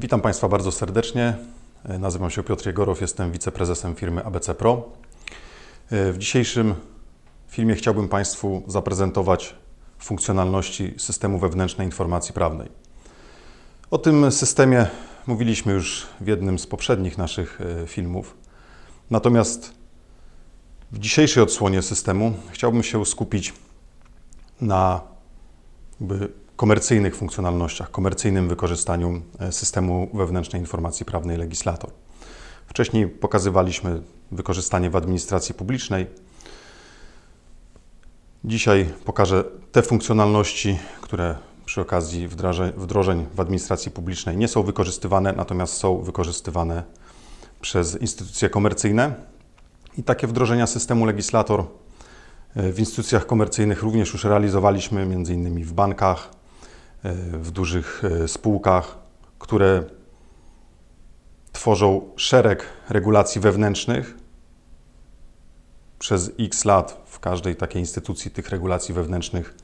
Witam Państwa bardzo serdecznie. Nazywam się Piotr Jegorow, jestem wiceprezesem firmy ABC Pro. W dzisiejszym filmie chciałbym Państwu zaprezentować funkcjonalności systemu wewnętrznej informacji prawnej. O tym systemie mówiliśmy już w jednym z poprzednich naszych e, filmów. Natomiast w dzisiejszej odsłonie systemu chciałbym się skupić na komercyjnych funkcjonalnościach, komercyjnym wykorzystaniu e, systemu wewnętrznej informacji prawnej legislator. Wcześniej pokazywaliśmy wykorzystanie w administracji publicznej. Dzisiaj pokażę te funkcjonalności, które przy okazji wdrożeń w administracji publicznej nie są wykorzystywane, natomiast są wykorzystywane przez instytucje komercyjne. I takie wdrożenia systemu legislator e, w instytucjach komercyjnych również już realizowaliśmy, między innymi w bankach, w dużych e, spółkach, które tworzą szereg regulacji wewnętrznych. Przez x lat w każdej takiej instytucji tych regulacji wewnętrznych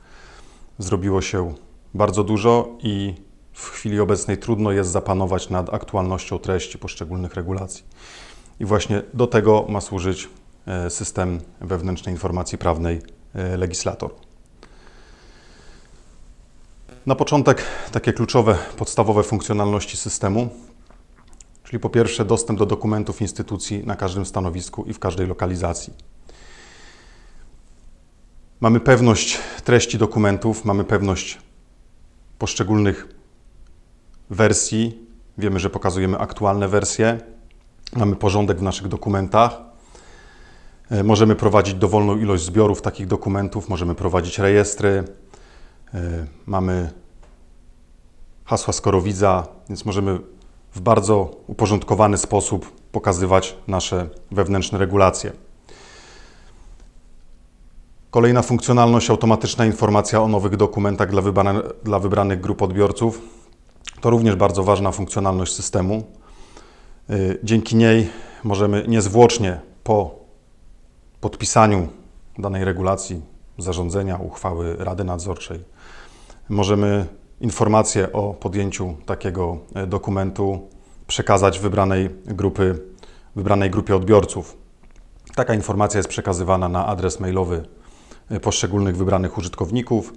zrobiło się bardzo dużo i w chwili obecnej trudno jest zapanować nad aktualnością treści poszczególnych regulacji. I właśnie do tego ma służyć e, system wewnętrznej informacji prawnej e, legislator. Na początek takie kluczowe, podstawowe funkcjonalności systemu, czyli po pierwsze dostęp do dokumentów instytucji na każdym stanowisku i w każdej lokalizacji. Mamy pewność treści dokumentów, mamy pewność poszczególnych wersji. Wiemy, że pokazujemy aktualne wersje. Mamy porządek w naszych dokumentach. E, możemy prowadzić dowolną ilość zbiorów takich dokumentów, możemy prowadzić rejestry. E, mamy hasła skorowidza, więc możemy w bardzo uporządkowany sposób pokazywać nasze wewnętrzne regulacje. Kolejna funkcjonalność, automatyczna informacja o nowych dokumentach dla, wybrane, dla wybranych grup odbiorców. To również bardzo ważna funkcjonalność systemu. Y, dzięki niej możemy niezwłocznie po podpisaniu danej regulacji, zarządzenia, uchwały Rady Nadzorczej, możemy informację o podjęciu takiego e, dokumentu przekazać wybranej, grupy, wybranej grupie odbiorców. Taka informacja jest przekazywana na adres mailowy poszczególnych wybranych użytkowników.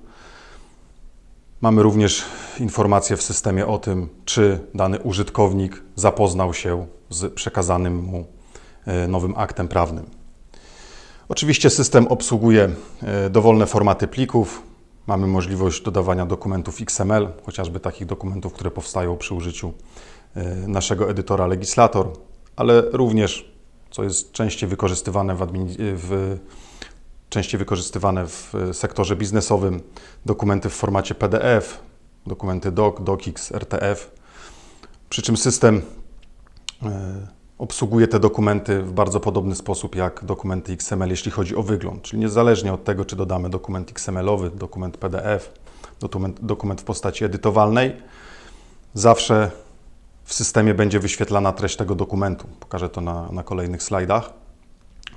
Mamy również informacje w systemie o tym, czy dany użytkownik zapoznał się z przekazanym mu e, nowym aktem prawnym. Oczywiście system obsługuje e, dowolne formaty plików. Mamy możliwość dodawania dokumentów XML, chociażby takich dokumentów, które powstają przy użyciu e, naszego edytora Legislator, ale również, co jest częściej wykorzystywane w, w częściej wykorzystywane w sektorze biznesowym, dokumenty w formacie PDF, dokumenty DOC, DOCX, RTF. Przy czym system e, obsługuje te dokumenty w bardzo podobny sposób jak dokumenty XML, jeśli chodzi o wygląd. Czyli niezależnie od tego, czy dodamy dokument XML-owy, dokument PDF, dokument, dokument w postaci edytowalnej, zawsze w systemie będzie wyświetlana treść tego dokumentu. Pokażę to na, na kolejnych slajdach.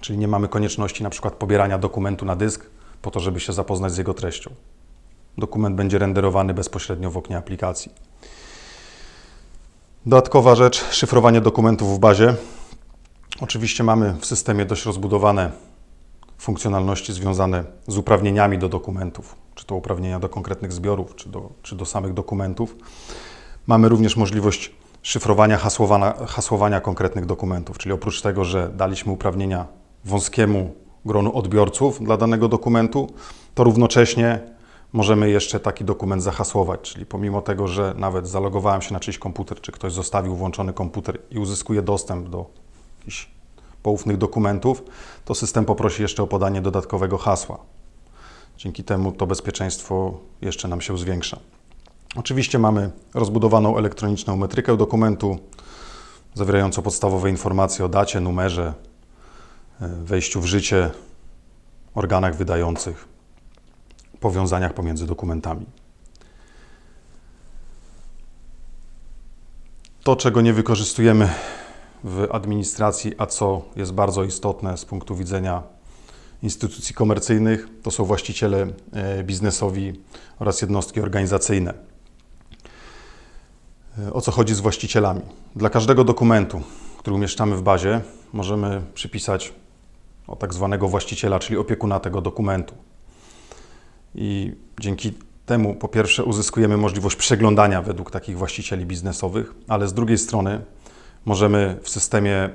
Czyli nie mamy konieczności na przykład pobierania dokumentu na dysk po to, żeby się zapoznać z jego treścią. Dokument będzie renderowany bezpośrednio w oknie aplikacji. Dodatkowa rzecz, szyfrowanie dokumentów w bazie. Oczywiście mamy w systemie dość rozbudowane funkcjonalności związane z uprawnieniami do dokumentów, czy to uprawnienia do konkretnych zbiorów, czy do, czy do samych dokumentów. Mamy również możliwość szyfrowania, hasłowania, hasłowania konkretnych dokumentów, czyli oprócz tego, że daliśmy uprawnienia wąskiemu gronu odbiorców dla danego dokumentu, to równocześnie możemy jeszcze taki dokument zahasłować, czyli pomimo tego, że nawet zalogowałem się na czyjś komputer, czy ktoś zostawił włączony komputer i uzyskuje dostęp do jakichś poufnych dokumentów, to system poprosi jeszcze o podanie dodatkowego hasła. Dzięki temu to bezpieczeństwo jeszcze nam się zwiększa. Oczywiście mamy rozbudowaną elektroniczną metrykę dokumentu, zawierającą podstawowe informacje o dacie, numerze, wejściu w życie, organach wydających, powiązaniach pomiędzy dokumentami. To, czego nie wykorzystujemy w administracji, a co jest bardzo istotne z punktu widzenia instytucji komercyjnych, to są właściciele e, biznesowi oraz jednostki organizacyjne. E, O co chodzi z właścicielami? Dla każdego dokumentu, który umieszczamy w bazie, możemy przypisać o tak zwanego właściciela, czyli opiekuna tego dokumentu. I dzięki temu, po pierwsze, uzyskujemy możliwość przeglądania według takich właścicieli biznesowych, ale z drugiej strony możemy w systemie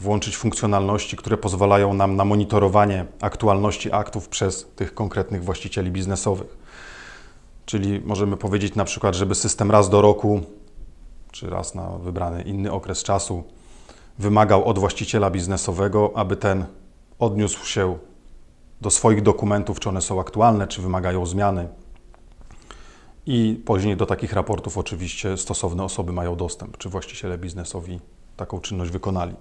włączyć funkcjonalności, które pozwalają nam na monitorowanie aktualności aktów przez tych konkretnych właścicieli biznesowych. Czyli możemy powiedzieć na przykład, żeby system raz do roku, czy raz na wybrany inny okres czasu, wymagał od właściciela biznesowego, aby ten odniósł się do swoich dokumentów, czy one są aktualne, czy wymagają zmiany. I później do takich raportów oczywiście stosowne osoby mają dostęp, czy właściciele biznesowi taką czynność wykonali.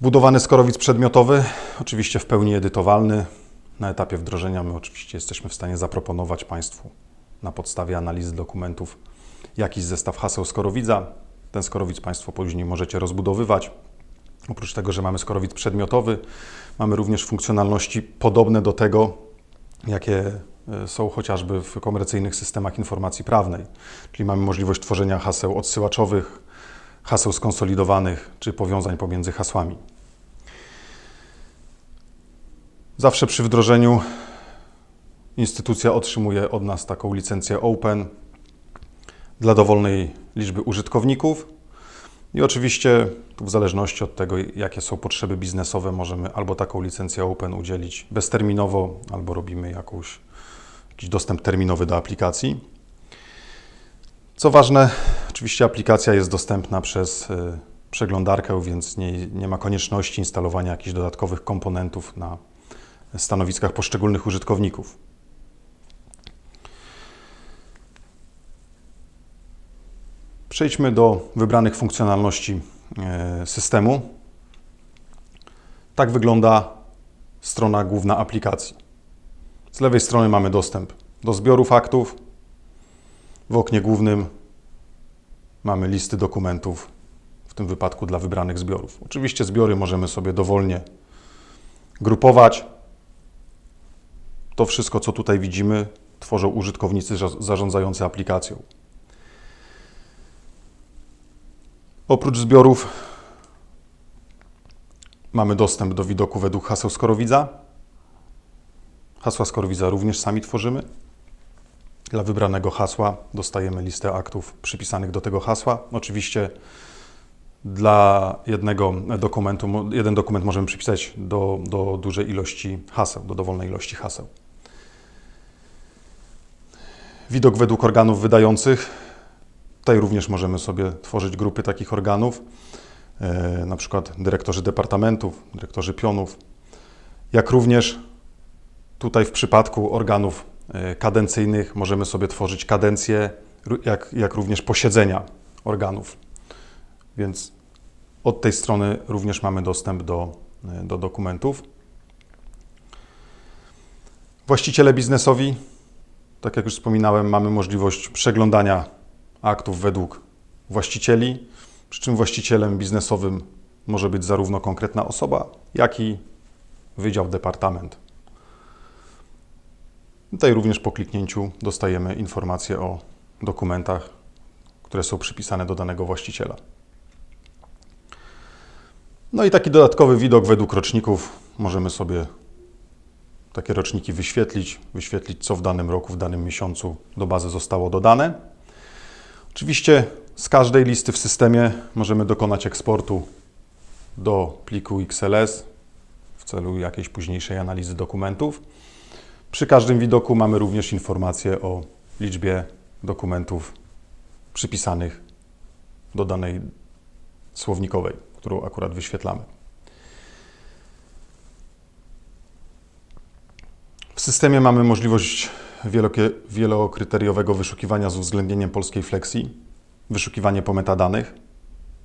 Wbudowany skorowic przedmiotowy, oczywiście w pełni edytowalny. Na etapie wdrożenia my oczywiście jesteśmy w stanie zaproponować Państwu na podstawie analizy dokumentów jakiś zestaw haseł skorowidza. Ten skorowidz Państwo później możecie rozbudowywać. Oprócz tego, że mamy skorowidz przedmiotowy, mamy również funkcjonalności podobne do tego, jakie e, są chociażby w komercyjnych systemach informacji prawnej. Czyli mamy możliwość tworzenia haseł odsyłaczowych, haseł skonsolidowanych czy powiązań pomiędzy hasłami. Zawsze przy wdrożeniu instytucja otrzymuje od nas taką licencję Open dla dowolnej liczby użytkowników. I oczywiście, w zależności od tego, jakie są potrzeby biznesowe, możemy albo taką licencję Open udzielić bezterminowo, albo robimy jakąś, jakiś dostęp terminowy do aplikacji. Co ważne, oczywiście aplikacja jest dostępna przez y, przeglądarkę, więc nie, nie ma konieczności instalowania jakichś dodatkowych komponentów na stanowiskach poszczególnych użytkowników. Przejdźmy do wybranych funkcjonalności e, systemu. Tak wygląda strona główna aplikacji. Z lewej strony mamy dostęp do zbioru faktów. W oknie głównym mamy listy dokumentów, w tym wypadku dla wybranych zbiorów. Oczywiście zbiory możemy sobie dowolnie grupować. To wszystko, co tutaj widzimy, tworzą użytkownicy zarządzający aplikacją. Oprócz zbiorów mamy dostęp do widoku według haseł Skorowidza. Hasła Skorowidza również sami tworzymy. Dla wybranego hasła dostajemy listę aktów przypisanych do tego hasła. Oczywiście dla jednego dokumentu, jeden dokument możemy przypisać do, do dużej ilości haseł, do dowolnej ilości haseł. Widok według organów wydających Tutaj również możemy sobie tworzyć grupy takich organów, e, na przykład dyrektorzy departamentów, dyrektorzy pionów, jak również tutaj w przypadku organów e, kadencyjnych możemy sobie tworzyć kadencje, jak, jak również posiedzenia organów. Więc od tej strony również mamy dostęp do, e, do dokumentów. Właściciele biznesowi, tak jak już wspominałem, mamy możliwość przeglądania aktów według właścicieli, przy czym właścicielem biznesowym może być zarówno konkretna osoba, jak i wydział, departament. Tutaj również po kliknięciu dostajemy informacje o dokumentach, które są przypisane do danego właściciela. No i taki dodatkowy widok według roczników. Możemy sobie takie roczniki wyświetlić, wyświetlić co w danym roku, w danym miesiącu do bazy zostało dodane. Oczywiście z każdej listy w systemie możemy dokonać eksportu do pliku XLS w celu jakiejś późniejszej analizy dokumentów. Przy każdym widoku mamy również informację o liczbie dokumentów przypisanych do danej słownikowej, którą akurat wyświetlamy. W systemie mamy możliwość wielokryteriowego wyszukiwania z uwzględnieniem polskiej flexi, wyszukiwanie po metadanych,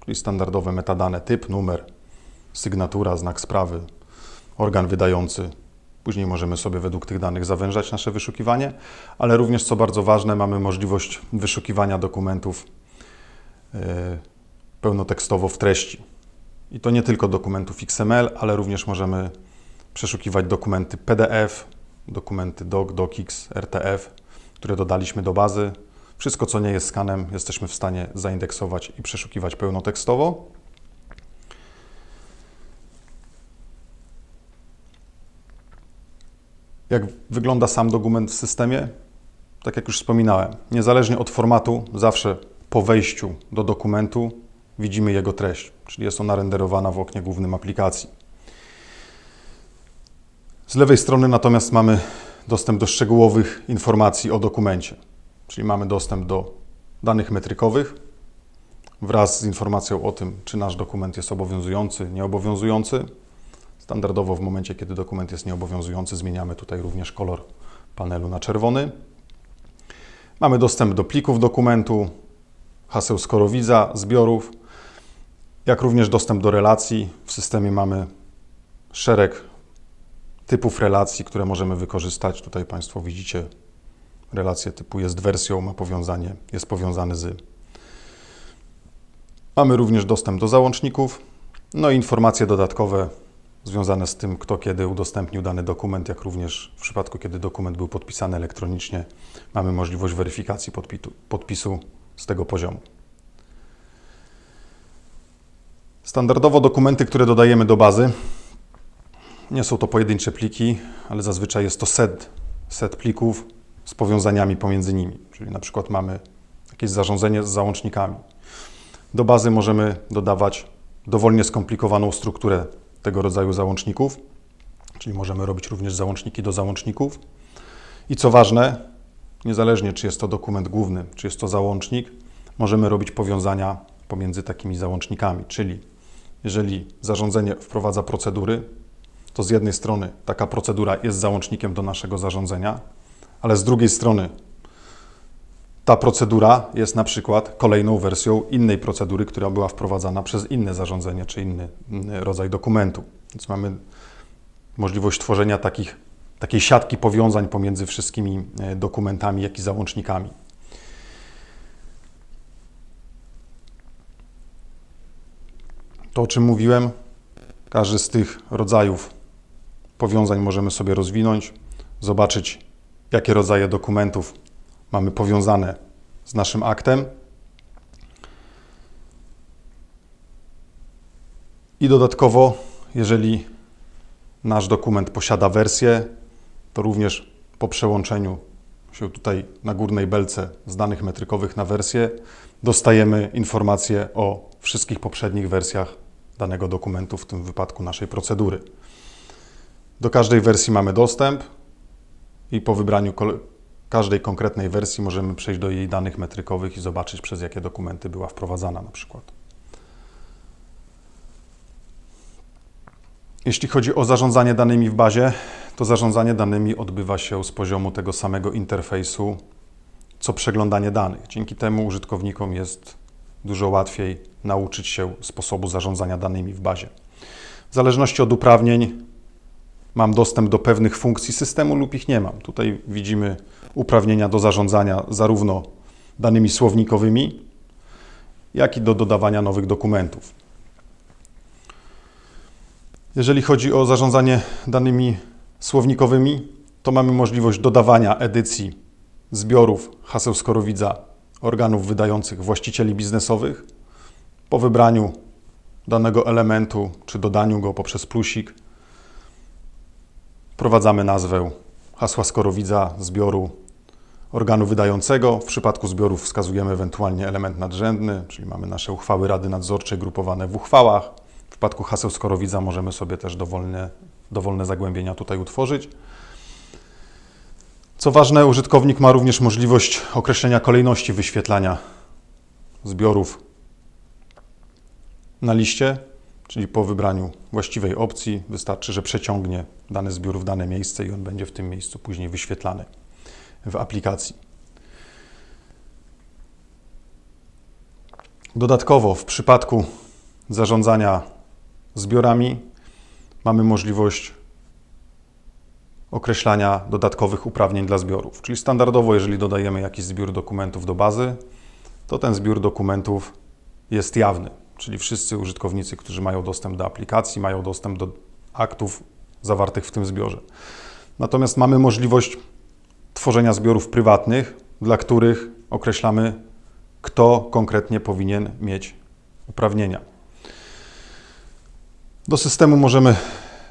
czyli standardowe metadane typ, numer, sygnatura, znak sprawy, organ wydający. Później możemy sobie według tych danych zawężać nasze wyszukiwanie, ale również, co bardzo ważne, mamy możliwość wyszukiwania dokumentów e, pełnotekstowo w treści. I to nie tylko dokumentów XML, ale również możemy przeszukiwać dokumenty PDF, dokumenty DOC, DOCX, RTF, które dodaliśmy do bazy. Wszystko, co nie jest skanem, jesteśmy w stanie zaindeksować i przeszukiwać pełnotekstowo. Jak wygląda sam dokument w systemie? Tak jak już wspominałem, niezależnie od formatu, zawsze po wejściu do dokumentu widzimy jego treść, czyli jest ona renderowana w oknie głównym aplikacji. Z lewej strony natomiast mamy dostęp do szczegółowych informacji o dokumencie, czyli mamy dostęp do danych metrykowych wraz z informacją o tym, czy nasz dokument jest obowiązujący, nieobowiązujący. Standardowo w momencie, kiedy dokument jest nieobowiązujący, zmieniamy tutaj również kolor panelu na czerwony. Mamy dostęp do plików dokumentu, haseł skorowidza, zbiorów, jak również dostęp do relacji. W systemie mamy szereg typów relacji, które możemy wykorzystać. Tutaj Państwo widzicie relację typu jest wersją, ma powiązanie, jest powiązany z. Mamy również dostęp do załączników, no i informacje dodatkowe związane z tym, kto kiedy udostępnił dany dokument, jak również w przypadku, kiedy dokument był podpisany elektronicznie, mamy możliwość weryfikacji podpitu, podpisu z tego poziomu. Standardowo dokumenty, które dodajemy do bazy, nie są to pojedyncze pliki, ale zazwyczaj jest to set, set plików z powiązaniami pomiędzy nimi. Czyli na przykład mamy jakieś zarządzanie z załącznikami. Do bazy możemy dodawać dowolnie skomplikowaną strukturę tego rodzaju załączników, czyli możemy robić również załączniki do załączników. I co ważne, niezależnie czy jest to dokument główny, czy jest to załącznik, możemy robić powiązania pomiędzy takimi załącznikami, czyli jeżeli zarządzenie wprowadza procedury, to z jednej strony taka procedura jest załącznikiem do naszego zarządzenia, ale z drugiej strony ta procedura jest na przykład kolejną wersją innej procedury, która była wprowadzana przez inne zarządzenie czy inny rodzaj dokumentu. Więc mamy możliwość tworzenia takich, takiej siatki powiązań pomiędzy wszystkimi e, dokumentami, jak i załącznikami. To, o czym mówiłem, każdy z tych rodzajów powiązań możemy sobie rozwinąć, zobaczyć, jakie rodzaje dokumentów mamy powiązane z naszym aktem. I dodatkowo, jeżeli nasz dokument posiada wersję, to również po przełączeniu się tutaj na górnej belce z danych metrykowych na wersję, dostajemy informacje o wszystkich poprzednich wersjach danego dokumentu, w tym wypadku naszej procedury. Do każdej wersji mamy dostęp i po wybraniu każdej konkretnej wersji możemy przejść do jej danych metrykowych i zobaczyć, przez jakie dokumenty była wprowadzana na przykład. Jeśli chodzi o zarządzanie danymi w bazie, to zarządzanie danymi odbywa się z poziomu tego samego interfejsu, co przeglądanie danych. Dzięki temu użytkownikom jest dużo łatwiej nauczyć się sposobu zarządzania danymi w bazie. W zależności od uprawnień mam dostęp do pewnych funkcji systemu lub ich nie mam. Tutaj widzimy uprawnienia do zarządzania zarówno danymi słownikowymi, jak i do dodawania nowych dokumentów. Jeżeli chodzi o zarządzanie danymi słownikowymi, to mamy możliwość dodawania edycji zbiorów haseł skorowidza organów wydających właścicieli biznesowych po wybraniu danego elementu czy dodaniu go poprzez plusik wprowadzamy nazwę hasła skorowidza zbioru organu wydającego. W przypadku zbiorów wskazujemy ewentualnie element nadrzędny, czyli mamy nasze uchwały Rady Nadzorczej grupowane w uchwałach. W przypadku haseł skorowidza możemy sobie też dowolne, dowolne zagłębienia tutaj utworzyć. Co ważne, użytkownik ma również możliwość określenia kolejności wyświetlania zbiorów na liście, czyli po wybraniu właściwej opcji wystarczy, że przeciągnie dany zbiór w dane miejsce i on będzie w tym miejscu później wyświetlany w aplikacji. Dodatkowo w przypadku zarządzania zbiorami mamy możliwość określania dodatkowych uprawnień dla zbiorów. Czyli standardowo, jeżeli dodajemy jakiś zbiór dokumentów do bazy, to ten zbiór dokumentów jest jawny, czyli wszyscy użytkownicy, którzy mają dostęp do aplikacji, mają dostęp do aktów zawartych w tym zbiorze. Natomiast mamy możliwość tworzenia zbiorów prywatnych, dla których określamy, kto konkretnie powinien mieć uprawnienia. Do systemu możemy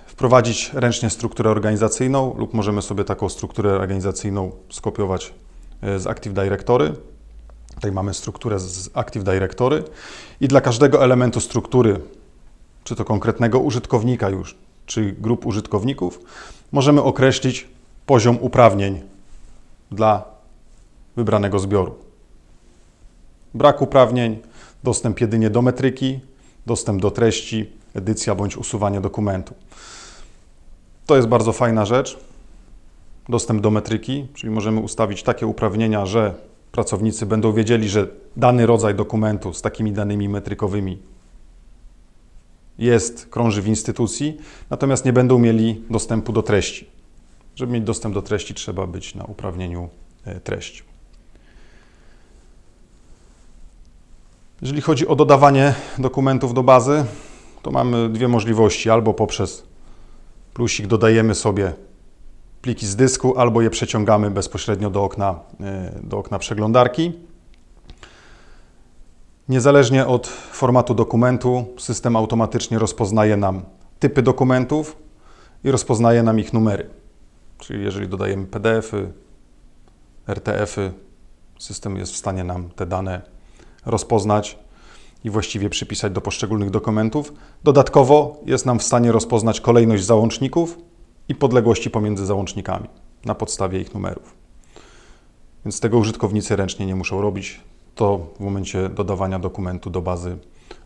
wprowadzić ręcznie strukturę organizacyjną lub możemy sobie taką strukturę organizacyjną skopiować e, z Active Directory. Tutaj mamy strukturę z Active Directory i dla każdego elementu struktury, czy to konkretnego użytkownika już, czy grup użytkowników, możemy określić poziom uprawnień dla wybranego zbioru. Brak uprawnień, dostęp jedynie do metryki, dostęp do treści, edycja bądź usuwanie dokumentu. To jest bardzo fajna rzecz. Dostęp do metryki, czyli możemy ustawić takie uprawnienia, że pracownicy będą wiedzieli, że dany rodzaj dokumentu z takimi danymi metrykowymi jest, krąży w instytucji, natomiast nie będą mieli dostępu do treści. Żeby mieć dostęp do treści, trzeba być na uprawnieniu e, treści. Jeżeli chodzi o dodawanie dokumentów do bazy, to mamy dwie możliwości: albo poprzez plusik dodajemy sobie pliki z dysku, albo je przeciągamy bezpośrednio do okna, e, do okna przeglądarki. Niezależnie od formatu dokumentu, system automatycznie rozpoznaje nam typy dokumentów i rozpoznaje nam ich numery. Czyli jeżeli dodajemy PDF-y, RTF-y, system jest w stanie nam te dane rozpoznać i właściwie przypisać do poszczególnych dokumentów. Dodatkowo jest nam w stanie rozpoznać kolejność załączników i podległości pomiędzy załącznikami na podstawie ich numerów. Więc tego użytkownicy ręcznie nie muszą robić. To w momencie dodawania dokumentu do bazy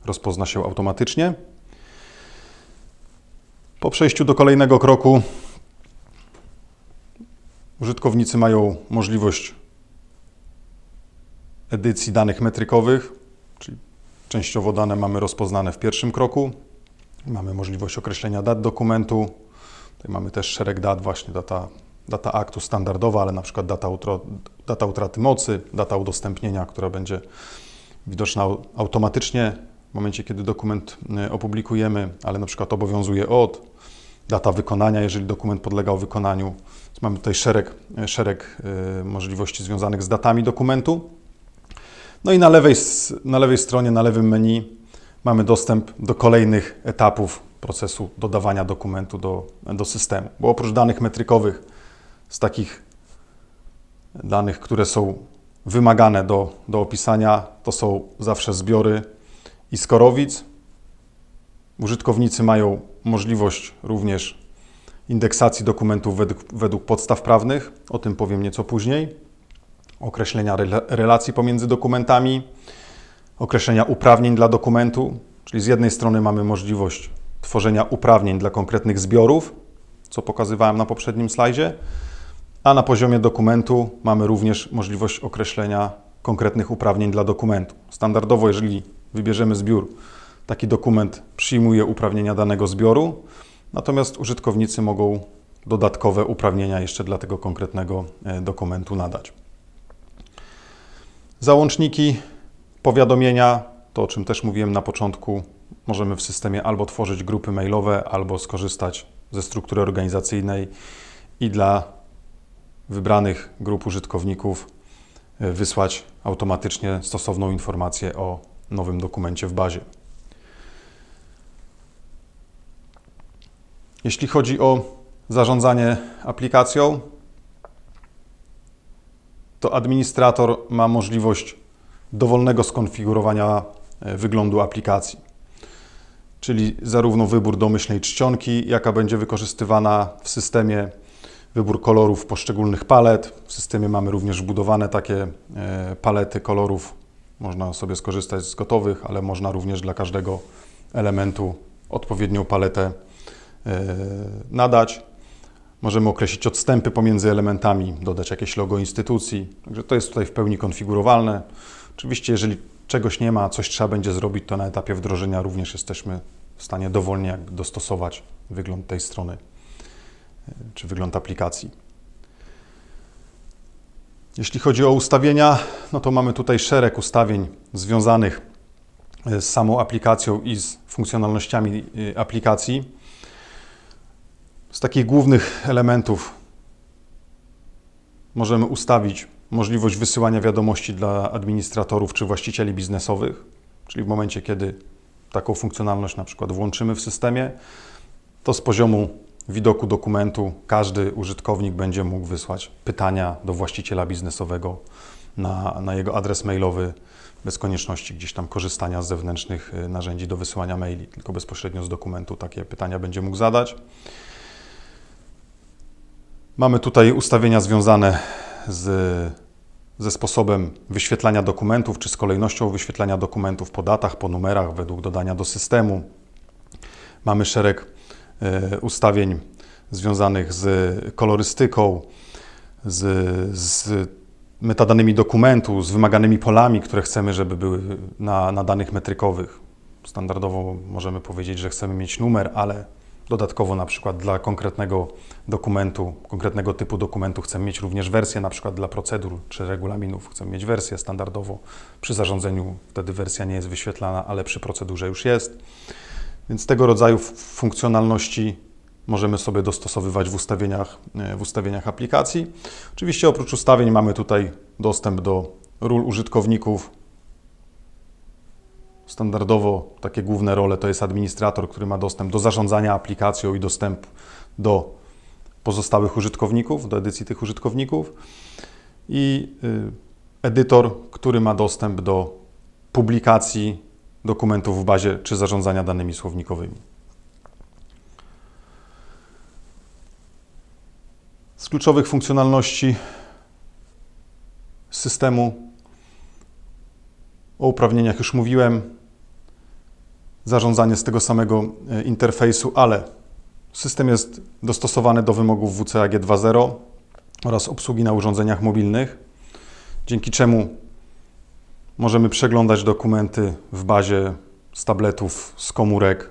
rozpozna się automatycznie. Po przejściu do kolejnego kroku użytkownicy mają możliwość edycji danych metrykowych, czyli częściowo dane mamy rozpoznane w pierwszym kroku. Mamy możliwość określenia dat dokumentu. Tutaj mamy też szereg dat, właśnie data, data aktu standardowa, ale na przykład data, utro, data utraty mocy, data udostępnienia, która będzie widoczna automatycznie w momencie, kiedy dokument e, opublikujemy, ale na przykład obowiązuje od, data wykonania, jeżeli dokument podlegał wykonaniu. Więc mamy tutaj szereg, szereg e, możliwości związanych z datami dokumentu. No i na lewej, na lewej stronie, na lewym menu mamy dostęp do kolejnych etapów procesu dodawania dokumentu do, do systemu. Bo oprócz danych metrykowych, z takich danych, które są wymagane do, do opisania, to są zawsze zbiory i skorowic. Użytkownicy mają możliwość również indeksacji dokumentów według, według podstaw prawnych, o tym powiem nieco później określenia relacji pomiędzy dokumentami, określenia uprawnień dla dokumentu, czyli z jednej strony mamy możliwość tworzenia uprawnień dla konkretnych zbiorów, co pokazywałem na poprzednim slajdzie, a na poziomie dokumentu mamy również możliwość określenia konkretnych uprawnień dla dokumentu. Standardowo, jeżeli wybierzemy zbiór, taki dokument przyjmuje uprawnienia danego zbioru, natomiast użytkownicy mogą dodatkowe uprawnienia jeszcze dla tego konkretnego e, dokumentu nadać. Załączniki, powiadomienia, to o czym też mówiłem na początku, możemy w systemie albo tworzyć grupy mailowe, albo skorzystać ze struktury organizacyjnej i dla wybranych grup użytkowników e, wysłać automatycznie stosowną informację o nowym dokumencie w bazie. Jeśli chodzi o zarządzanie aplikacją, to administrator ma możliwość dowolnego skonfigurowania e, wyglądu aplikacji. Czyli zarówno wybór domyślnej czcionki, jaka będzie wykorzystywana w systemie, wybór kolorów poszczególnych palet. W systemie mamy również wbudowane takie e, palety kolorów. Można sobie skorzystać z gotowych, ale można również dla każdego elementu odpowiednią paletę e, nadać. Możemy określić odstępy pomiędzy elementami, dodać jakieś logo instytucji. Także to jest tutaj w pełni konfigurowalne. Oczywiście, jeżeli czegoś nie ma, coś trzeba będzie zrobić, to na etapie wdrożenia również jesteśmy w stanie dowolnie dostosować wygląd tej strony e, czy wygląd aplikacji. Jeśli chodzi o ustawienia, no to mamy tutaj szereg ustawień związanych e, z samą aplikacją i z funkcjonalnościami e, aplikacji. Z takich głównych elementów możemy ustawić możliwość wysyłania wiadomości dla administratorów czy właścicieli biznesowych, czyli w momencie, kiedy taką funkcjonalność na przykład włączymy w systemie, to z poziomu widoku dokumentu każdy użytkownik będzie mógł wysłać pytania do właściciela biznesowego na, na jego adres mailowy bez konieczności gdzieś tam korzystania z zewnętrznych y, narzędzi do wysyłania maili, tylko bezpośrednio z dokumentu takie pytania będzie mógł zadać. Mamy tutaj ustawienia związane z, ze sposobem wyświetlania dokumentów, czy z kolejnością wyświetlania dokumentów po datach, po numerach, według dodania do systemu. Mamy szereg e, ustawień związanych z kolorystyką, z, z metadanymi dokumentu, z wymaganymi polami, które chcemy, żeby były na, na danych metrykowych. Standardowo możemy powiedzieć, że chcemy mieć numer, ale Dodatkowo na przykład dla konkretnego dokumentu, konkretnego typu dokumentu chcemy mieć również wersję na przykład dla procedur czy regulaminów. Chcemy mieć wersję standardowo. Przy zarządzeniu wtedy wersja nie jest wyświetlana, ale przy procedurze już jest. Więc tego rodzaju funkcjonalności możemy sobie dostosowywać w ustawieniach, w ustawieniach aplikacji. Oczywiście oprócz ustawień mamy tutaj dostęp do ról użytkowników, Standardowo takie główne role to jest administrator, który ma dostęp do zarządzania aplikacją i dostęp do pozostałych użytkowników, do edycji tych użytkowników i y, edytor, który ma dostęp do publikacji dokumentów w bazie czy zarządzania danymi słownikowymi. Z kluczowych funkcjonalności systemu o uprawnieniach już mówiłem. Zarządzanie z tego samego e, interfejsu, ale system jest dostosowany do wymogów WCAG 2.0 oraz obsługi na urządzeniach mobilnych, dzięki czemu możemy przeglądać dokumenty w bazie z tabletów, z komórek.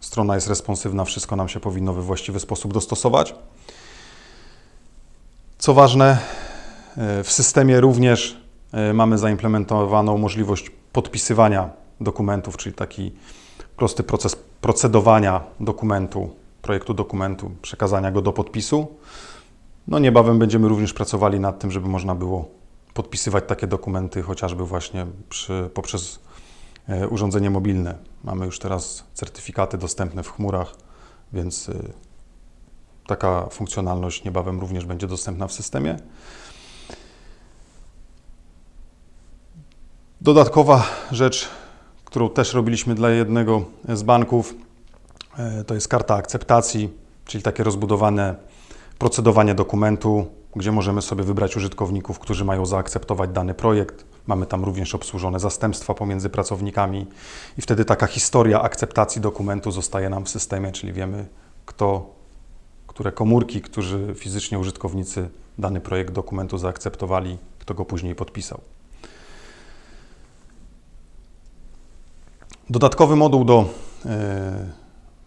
Strona jest responsywna, wszystko nam się powinno we właściwy sposób dostosować. Co ważne, e, w systemie również mamy zaimplementowaną możliwość podpisywania dokumentów, czyli taki prosty proces procedowania dokumentu, projektu dokumentu, przekazania go do podpisu. No niebawem będziemy również pracowali nad tym, żeby można było podpisywać takie dokumenty chociażby właśnie przy, poprzez e, urządzenie mobilne. Mamy już teraz certyfikaty dostępne w chmurach, więc e, taka funkcjonalność niebawem również będzie dostępna w systemie. Dodatkowa rzecz, którą też robiliśmy dla jednego z banków, e, to jest karta akceptacji, czyli takie rozbudowane procedowanie dokumentu, gdzie możemy sobie wybrać użytkowników, którzy mają zaakceptować dany projekt. Mamy tam również obsłużone zastępstwa pomiędzy pracownikami i wtedy taka historia akceptacji dokumentu zostaje nam w systemie, czyli wiemy, kto, które komórki, którzy fizycznie użytkownicy dany projekt dokumentu zaakceptowali, kto go później podpisał. Dodatkowy moduł do, e,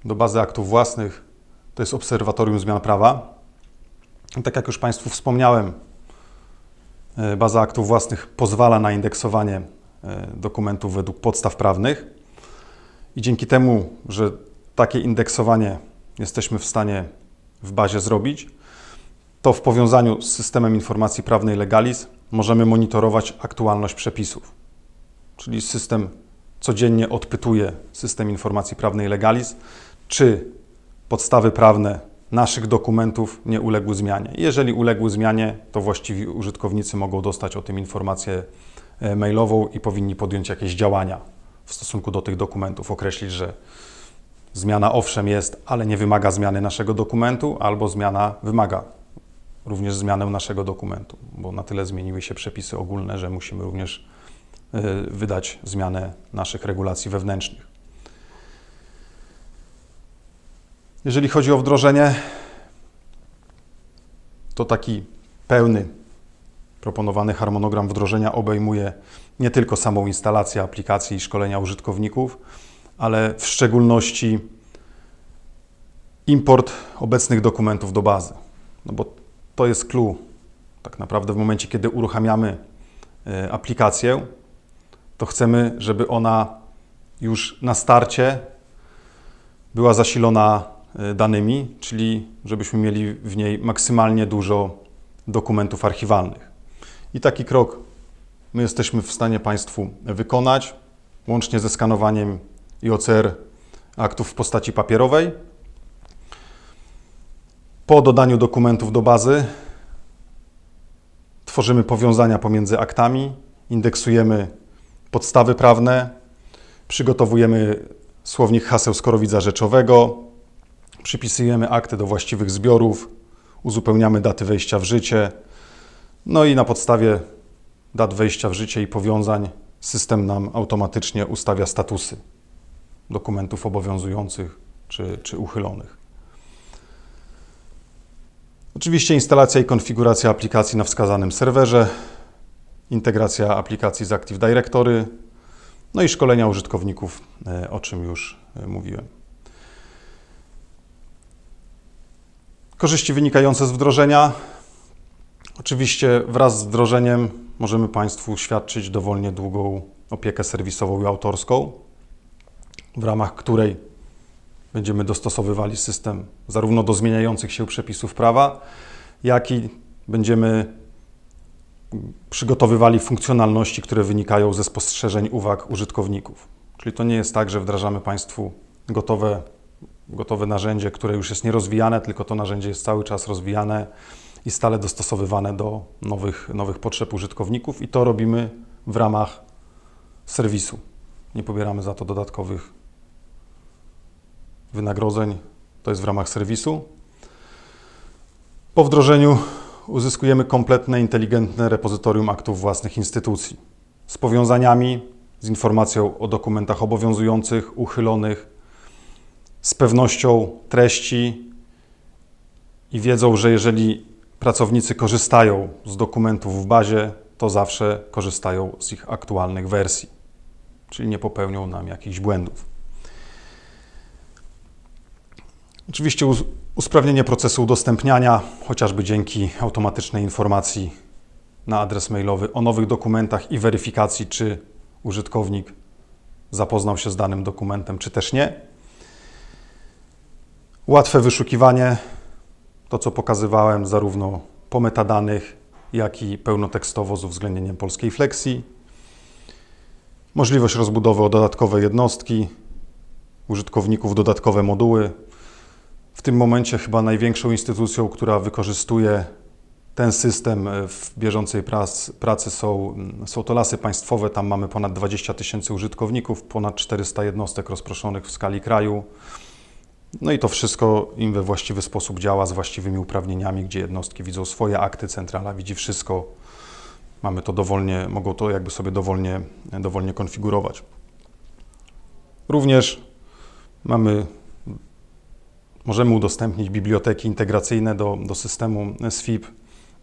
do bazy aktów własnych to jest Obserwatorium Zmian Prawa. Tak jak już Państwu wspomniałem, e, baza aktów własnych pozwala na indeksowanie e, dokumentów według podstaw prawnych i dzięki temu, że takie indeksowanie jesteśmy w stanie w bazie zrobić, to w powiązaniu z systemem informacji prawnej Legalis możemy monitorować aktualność przepisów. Czyli system codziennie odpytuje system informacji prawnej Legalis, czy podstawy prawne naszych dokumentów nie uległy zmianie. Jeżeli uległy zmianie, to właściwi użytkownicy mogą dostać o tym informację e, mailową i powinni podjąć jakieś działania w stosunku do tych dokumentów, określić, że zmiana owszem jest, ale nie wymaga zmiany naszego dokumentu, albo zmiana wymaga również zmianę naszego dokumentu, bo na tyle zmieniły się przepisy ogólne, że musimy również wydać zmianę naszych regulacji wewnętrznych. Jeżeli chodzi o wdrożenie, to taki pełny proponowany harmonogram wdrożenia obejmuje nie tylko samą instalację aplikacji i szkolenia użytkowników, ale w szczególności import obecnych dokumentów do bazy. No bo to jest clue. Tak naprawdę w momencie, kiedy uruchamiamy y, aplikację, to chcemy, żeby ona już na starcie była zasilona e, danymi, czyli żebyśmy mieli w niej maksymalnie dużo dokumentów archiwalnych. I taki krok my jesteśmy w stanie Państwu wykonać, łącznie ze skanowaniem i OCR aktów w postaci papierowej. Po dodaniu dokumentów do bazy tworzymy powiązania pomiędzy aktami, indeksujemy podstawy prawne, przygotowujemy słownik haseł skorowidza rzeczowego, przypisujemy akty do właściwych zbiorów, uzupełniamy daty wejścia w życie, no i na podstawie dat wejścia w życie i powiązań system nam automatycznie ustawia statusy dokumentów obowiązujących czy, czy uchylonych. Oczywiście instalacja i konfiguracja aplikacji na wskazanym serwerze, integracja aplikacji z Active Directory, no i szkolenia użytkowników, e, o czym już e, mówiłem. Korzyści wynikające z wdrożenia. Oczywiście wraz z wdrożeniem możemy Państwu świadczyć dowolnie długą opiekę serwisową i autorską, w ramach której będziemy dostosowywali system zarówno do zmieniających się przepisów prawa, jak i będziemy przygotowywali funkcjonalności, które wynikają ze spostrzeżeń, uwag użytkowników. Czyli to nie jest tak, że wdrażamy Państwu gotowe, gotowe narzędzie, które już jest nierozwijane, tylko to narzędzie jest cały czas rozwijane i stale dostosowywane do nowych, nowych potrzeb użytkowników i to robimy w ramach serwisu. Nie pobieramy za to dodatkowych wynagrodzeń, to jest w ramach serwisu. Po wdrożeniu uzyskujemy kompletne, inteligentne repozytorium aktów własnych instytucji z powiązaniami, z informacją o dokumentach obowiązujących, uchylonych, z pewnością treści i wiedzą, że jeżeli pracownicy korzystają z dokumentów w bazie, to zawsze korzystają z ich aktualnych wersji, czyli nie popełnią nam jakichś błędów. Oczywiście usprawnienie procesu udostępniania, chociażby dzięki automatycznej informacji na adres mailowy o nowych dokumentach i weryfikacji, czy użytkownik zapoznał się z danym dokumentem, czy też nie. Łatwe wyszukiwanie, to co pokazywałem, zarówno po metadanych, jak i pełnotekstowo z uwzględnieniem polskiej flexi. Możliwość rozbudowy o dodatkowe jednostki, użytkowników dodatkowe moduły, w tym momencie chyba największą instytucją, która wykorzystuje ten system e, w bieżącej prac, pracy są, są to lasy państwowe. Tam mamy ponad 20 tysięcy użytkowników, ponad 400 jednostek rozproszonych w skali kraju. No i to wszystko im we właściwy sposób działa z właściwymi uprawnieniami, gdzie jednostki widzą swoje akty, centrala widzi wszystko. Mamy to dowolnie, mogą to jakby sobie dowolnie, dowolnie konfigurować. Również mamy Możemy udostępnić biblioteki integracyjne do, do systemu SFIP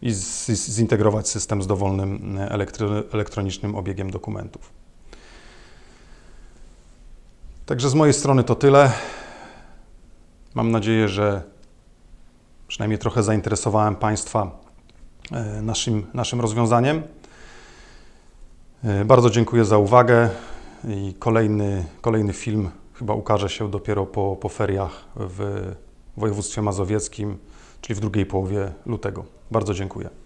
i z, zintegrować system z dowolnym elektro, elektronicznym obiegiem dokumentów. Także z mojej strony to tyle. Mam nadzieję, że przynajmniej trochę zainteresowałem Państwa e, naszym, naszym rozwiązaniem. E, bardzo dziękuję za uwagę i kolejny, kolejny film chyba ukaże się dopiero po, po feriach w województwie mazowieckim, czyli w drugiej połowie lutego. Bardzo dziękuję.